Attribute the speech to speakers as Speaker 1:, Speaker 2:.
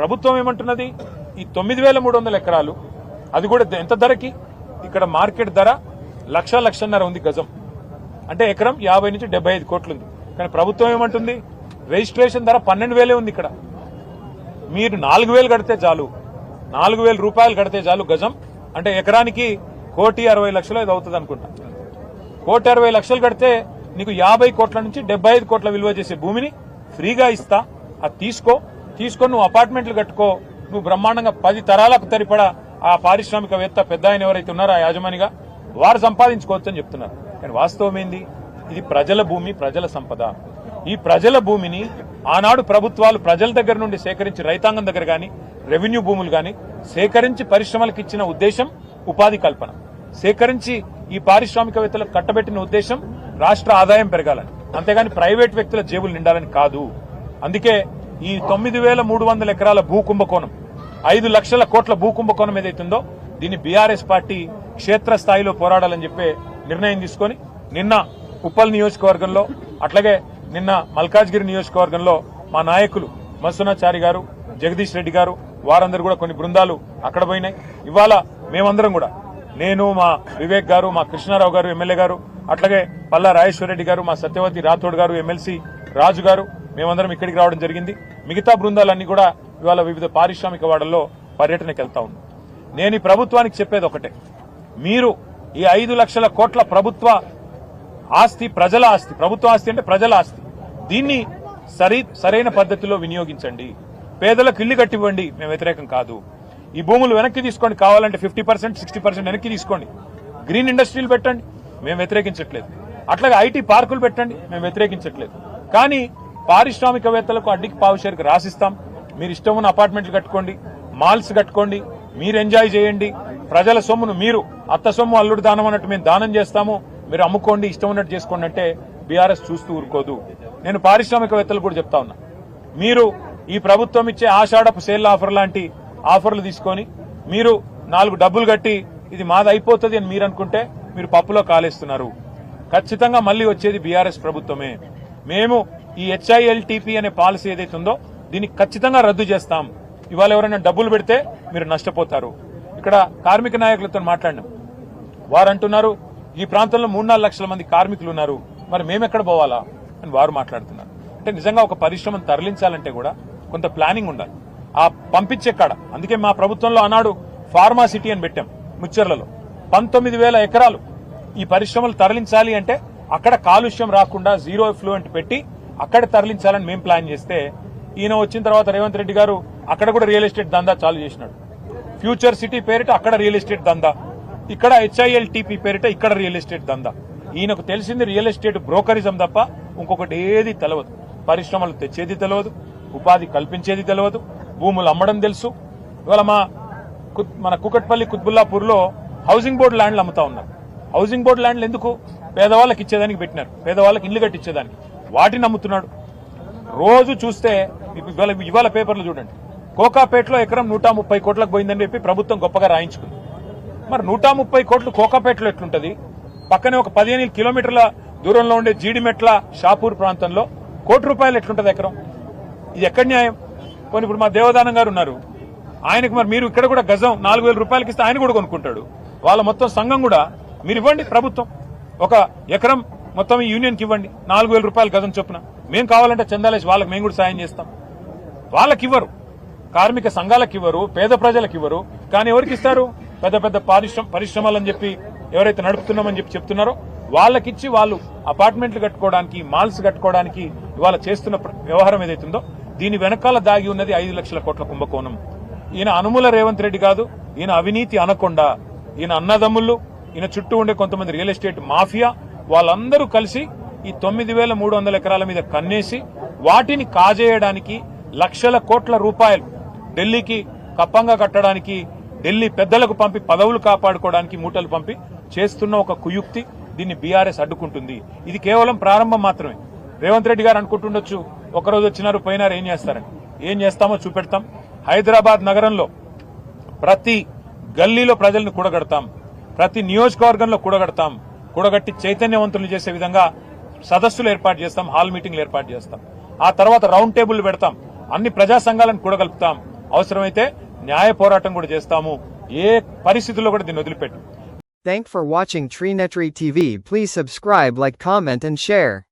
Speaker 1: ప్రభుత్వం ఏమంటున్నది? ఈ తొమ్మిది వేల మూడు వందల ఎకరాలు అది కూడా ఎంత ధరకి? ఇక్కడ మార్కెట్ ధర లక్ష లక్షన్నర ఉంది గజం. అంటే ఎకరం యాభై నుంచి డెబ్బై ఐదు కోట్లు ఉంది కానీ ప్రభుత్వం ఏమంటుంది? రిజిస్ట్రేషన్ ధర పన్నెండు వేలే ఉంది ఇక్కడ. మీరు నాలుగు వేలు కడితే చాలు. నాలుగు వేల రూపాయలు కడితే చాలు గజం. అంటే ఎకరానికి కోటి అరవై లక్షలు ఇది అవుతుంది అనుకుంటా. కోటి అరవై లక్షలు కడితే నీకు యాభై కోట్ల నుంచి డెబ్బై ఐదు కోట్ల విలువ చేసే భూమిని ఫ్రీగా ఇస్తా. అది తీసుకో. తీసుకొని నువ్వు అపార్ట్మెంట్లు కట్టుకో. నువ్వు బ్రహ్మాండంగా పది తరాలకు తరిపడా ఆ పారిశ్రామికవేత్త పెద్ద ఆయన ఎవరైతే ఉన్నారో ఆ యాజమానిగా వారు సంపాదించుకోవచ్చని చెప్తున్నారు. కానీ వాస్తవం ఏంది? ఇది ప్రజల భూమి ప్రజల సంపద. ఈ ప్రజల భూమిని ఆనాడు ప్రభుత్వాలు ప్రజల దగ్గర నుండి సేకరించి రైతాంగం దగ్గర కానీ రెవెన్యూ భూములు కానీ సేకరించి పరిశ్రమలకు ఇచ్చిన ఉద్దేశం ఉపాధి కల్పన. సేకరించి ఈ పారిశ్రామికవేత్తలకు కట్టబెట్టిన ఉద్దేశం రాష్ట్ర ఆదాయం పెరగాలని. అంతేగాని ప్రైవేట్ వ్యక్తుల జేబులు నిండాలని కాదు. అందుకే ఈ తొమ్మిది వేల మూడు వందల ఎకరాల భూ కుంభకోణం ఐదు లక్షల కోట్ల భూ కుంభకోణం ఏదైతుందో దీన్ని బీఆర్ఎస్ పార్టీ క్షేత్రస్థాయిలో పోరాడాలని చెప్పే నిర్ణయం తీసుకొని నిన్న ఉప్పల్ నియోజకవర్గంలో అట్లాగే నిన్న మల్కాజ్గిరి నియోజకవర్గంలో మా నాయకులు మత్సునాచారి గారు జగదీష్ రెడ్డి గారు వారందరూ కూడా కొన్ని బృందాలు అక్కడ పోయినాయి. ఇవాళ మేమందరం కూడా నేను మా వివేక్ గారు మా కృష్ణారావు గారు ఎమ్మెల్యే గారు అట్లాగే పల్లా రాజేశ్వరరెడ్డి గారు మా సత్యవతి రాథోడ్ గారు ఎమ్మెల్సీ రాజు గారు మేమందరం ఇక్కడికి రావడం జరిగింది. మిగతా బృందాలన్నీ కూడా ఇవాళ వివిధ పారిశ్రామిక వాడల్లో పర్యటనకు వెళ్తా నేను ఈ ప్రభుత్వానికి చెప్పేది ఒకటే. మీరు ఈ ఐదు లక్షల కోట్ల ప్రభుత్వ ఆస్తి ప్రజల ఆస్తి ప్రభుత్వ ఆస్తి అంటే ప్రజల ఆస్తి. దీన్ని సరి సరైన పద్ధతిలో వినియోగించండి. పేదలకు ఇల్లు కట్టివ్వండి మేము వ్యతిరేకం కాదు. ఈ భూములు వెనక్కి తీసుకోండి కావాలంటే ఫిఫ్టీ పర్సెంట్ సిక్స్టీ పర్సెంట్ వెనక్కి తీసుకోండి. గ్రీన్ ఇండస్ట్రీలు పెట్టండి మేము వ్యతిరేకించట్లేదు. అట్లాగే ఐటీ పార్కులు పెట్టండి మేము వ్యతిరేకించట్లేదు. కానీ పారిశ్రామికవేత్తలకు అడ్డికి పావుషేరుకు రాసిస్తాం. మీరు ఇష్టం ఉన్న అపార్ట్మెంట్లు కట్టుకోండి మాల్స్ కట్టుకోండి మీరు ఎంజాయ్ చేయండి. ప్రజల సొమ్మును మీరు అత్త సొమ్ము అల్లుడు దానం అన్నట్టు మేము దానం చేస్తాము. మీరు అమ్ముకోండి ఇష్టం ఉన్నట్టు చేసుకోండి అంటే బీఆర్ఎస్ చూస్తూ ఊరుకోదు. నేను పారిశ్రామికవేత్తలు కూడా చెప్తా ఉన్నా. మీరు ఈ ప్రభుత్వం ఇచ్చే ఆషాఢపు సేల్ ఆఫర్ లాంటి ఆఫర్లు తీసుకొని మీరు నాలుగు డబ్బులు కట్టి ఇది మాది అయిపోతుంది అని మీరు అనుకుంటే మీరు పప్పులో కాలేస్తున్నారు. ఖచ్చితంగా మళ్ళీ వచ్చేది బీఆర్ఎస్ ప్రభుత్వమే. మేము ఈ హెచ్ఐఎల్టీపీ అనే పాలసీ ఏదైతే ఉందో దీన్ని ఖచ్చితంగా రద్దు చేస్తాం. ఇవాళ ఎవరైనా డబ్బులు పెడితే మీరు నష్టపోతారు. ఇక్కడ కార్మిక నాయకులతో మాట్లాడినాం. వారు అంటున్నారు ఈ ప్రాంతంలో మూడు నాలుగు లక్షల మంది కార్మికులు ఉన్నారు మరి మేమెక్కడ పోవాలా? అని వారు మాట్లాడుతున్నారు. అంటే నిజంగా ఒక పరిశ్రమను తరలించాలంటే కూడా కొంత ప్లానింగ్ ఉండాలి. ఆ పంపించే కాడ అందుకే మా ప్రభుత్వంలో ఆనాడు ఫార్మా సిటీ అని పెట్టాం ముచ్చర్లలో. పంతొమ్మిది వేల ఎకరాలు ఈ పరిశ్రమలు తరలించాలి అంటే అక్కడ కాలుష్యం రాకుండా జీరో ఫ్లూయెంట్ పెట్టి అక్కడ తరలించాలని మేము ప్లాన్ చేస్తే ఈయన వచ్చిన తర్వాత రేవంత్ రెడ్డి గారు అక్కడ కూడా రియల్ ఎస్టేట్ దందా చాలు చేసినాడు. ఫ్యూచర్ సిటీ పేరిట అక్కడ రియల్ ఎస్టేట్ దందా. ఇక్కడ హెచ్ఐఎల్ టీపీ పేరిట ఇక్కడ రియల్ ఎస్టేట్ దందా. ఈయనకు తెలిసింది రియల్ ఎస్టేట్ బ్రోకరిజం తప్ప ఇంకొకటి ఏది తెలియదు పరిశ్రమలు తెచ్చేది తెలియదు ఉపాధి కల్పించేది తెలియదు భూములు అమ్మడం తెలుసు. ఇవాళ మా మన కుకట్పల్లి కుత్బుల్లాపూర్లో హౌసింగ్ బోర్డు ల్యాండ్లు అమ్ముతా ఉన్నారు. హౌసింగ్ బోర్డు ల్యాండ్లు ఎందుకు? పేదవాళ్ళకి ఇచ్చేదానికి పెట్టినారు. పేదవాళ్ళకి ఇల్లు కట్టించేదానికి. వాటిని నమ్ముతున్నాడు. రోజు చూస్తే ఇవాళ ఇవాళ పేపర్లు చూడండి. కోకాపేటలో ఎకరం నూట ముప్పై కోట్లకు పోయిందని చెప్పి ప్రభుత్వం గొప్పగా రాయించుకుంది. మరి నూట ముప్పై కోట్లు కోకాపేటలో ఎట్లుంటది? పక్కనే ఒక పదిహేను కిలోమీటర్ల దూరంలో ఉండే జీడిమెట్ల షాపూర్ ప్రాంతంలో కోటి రూపాయలు ఎట్లుంటది ఎకరం? ఇది ఎక్కడ న్యాయం? కొన్ని ఇప్పుడు మా దేవదానం గారు ఉన్నారు. ఆయనకు మరి మీరు ఇక్కడ కూడా గజం నాలుగు వేల రూపాయలకి ఇస్తే ఆయన కూడా కొనుక్కుంటాడు. వాళ్ళ మొత్తం సంఘం కూడా మీరు ఇవ్వండి ప్రభుత్వం. ఒక ఎకరం మొత్తం ఈ యూనియన్కి ఇవ్వండి. నాలుగు వేల రూపాయలు గజం చొప్పున. మేము కావాలంటే చందాలేసి వాళ్ళకి మేము కూడా సాయం చేస్తాం. వాళ్ళకి ఇవ్వరు కార్మిక సంఘాలకు ఇవ్వరు పేద ప్రజలకు ఇవ్వరు. కానీ ఎవరికి ఇస్తారు? పెద్ద పెద్ద పారిశ్రమ పరిశ్రమలని చెప్పి ఎవరైతే నడుపుతున్నామని చెప్పి చెప్తున్నారో వాళ్ళకిచ్చి వాళ్ళు అపార్ట్మెంట్లు కట్టుకోవడానికి మాల్స్ కట్టుకోవడానికి ఇవాళ చేస్తున్న వ్యవహారం ఏదైతుందో దీని వెనకాల దాగి ఉన్నది ఐదు లక్షల కోట్ల కుంభకోణం. ఈయన అనుముల రేవంత్ రెడ్డి కాదు. ఈయన అవినీతి అనకుండా. ఈయన అన్నదమ్ముళ్ళు. ఈయన చుట్టూ ఉండే కొంతమంది రియల్ ఎస్టేట్ మాఫియా. వాళ్ళందరూ కలిసి ఈ తొమ్మిది వేల మూడు వందల ఎకరాల మీద కన్నేసి వాటిని కాజేయడానికి లక్షల కోట్ల రూపాయలు ఢిల్లీకి కప్పంగా కట్టడానికి ఢిల్లీ పెద్దలకు పంపి పదవులు కాపాడుకోవడానికి మూటలు పంపి చేస్తున్న ఒక కుయుక్తి దీన్ని బీఆర్ఎస్ అడ్డుకుంటుంది. ఇది కేవలం ప్రారంభం మాత్రమే. రేవంత్ రెడ్డి గారు అనుకుంటుండొచ్చు ఒకరోజు వచ్చినారు పోయినారు ఏం చేస్తారని. ఏం చేస్తామో చూపెడతాం. హైదరాబాద్ నగరంలో ప్రతి గల్లీలో ప్రజలను కూడగడతాం. ప్రతి నియోజకవర్గంలో కూడగడతాం. కూడగట్టి చైతన్యవంతులు చేసే విధంగా సదస్సులు ఏర్పాటు చేస్తాం హాల్ మీటింగ్లు ఏర్పాటు చేస్తాం. ఆ తర్వాత రౌండ్ టేబుల్ పెడతాం. అన్ని ప్రజా సంఘాలను కూడగలుపుతాం. అవసరమైతే న్యాయ పోరాటం కూడా చేస్తాము. ఏ పరిస్థితుల్లో కూడా దీన్ని వదిలిపెట్టు.
Speaker 2: Thank for watching నెట్రీ TV. Please subscribe, like, comment and share.